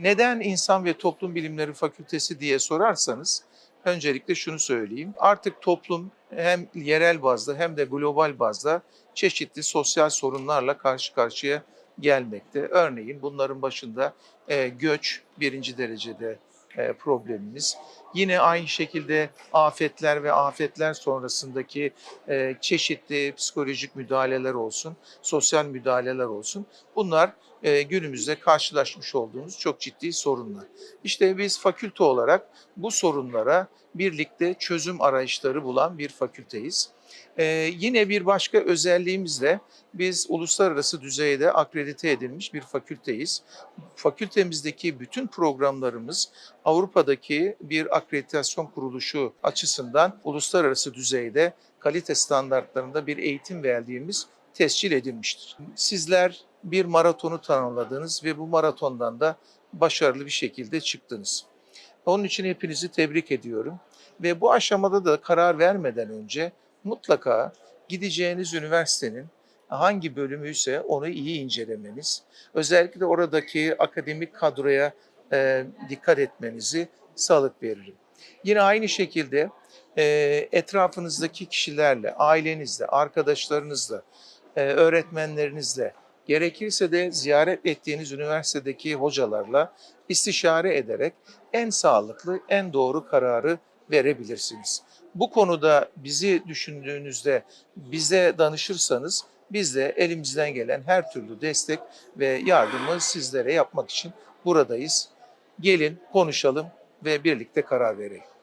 Neden İnsan ve Toplum Bilimleri Fakültesi diye sorarsanız öncelikle şunu söyleyeyim. Artık toplum hem yerel bazda hem de global bazda çeşitli sosyal sorunlarla karşı karşıya gelmekte. Örneğin bunların başında e, göç birinci derecede problemimiz. Yine aynı şekilde afetler ve afetler sonrasındaki e, çeşitli psikolojik müdahaleler olsun, sosyal müdahaleler olsun. Bunlar e, günümüzde karşılaşmış olduğumuz çok ciddi sorunlar. İşte biz fakülte olarak bu sorunlara birlikte çözüm arayışları bulan bir fakülteyiz. E, yine bir başka özelliğimiz de biz uluslararası düzeyde akredite edilmiş bir fakülteyiz. Fakültemizdeki bütün programlarımız Avrupa'daki bir akreditasyon kuruluşu açısından uluslararası düzeyde kalite standartlarında bir eğitim verdiğimiz tescil edilmiştir. Sizler bir maratonu tanımladınız ve bu maratondan da başarılı bir şekilde çıktınız. Onun için hepinizi tebrik ediyorum. Ve bu aşamada da karar vermeden önce mutlaka gideceğiniz üniversitenin hangi bölümüyse onu iyi incelemeniz, özellikle oradaki akademik kadroya e, dikkat etmenizi sağlık veririm. Yine aynı şekilde e, etrafınızdaki kişilerle, ailenizle, arkadaşlarınızla, e, öğretmenlerinizle, gerekirse de ziyaret ettiğiniz üniversitedeki hocalarla istişare ederek en sağlıklı, en doğru kararı verebilirsiniz. Bu konuda bizi düşündüğünüzde bize danışırsanız biz de elimizden gelen her türlü destek ve yardımı sizlere yapmak için buradayız. Gelin konuşalım ve birlikte karar verelim.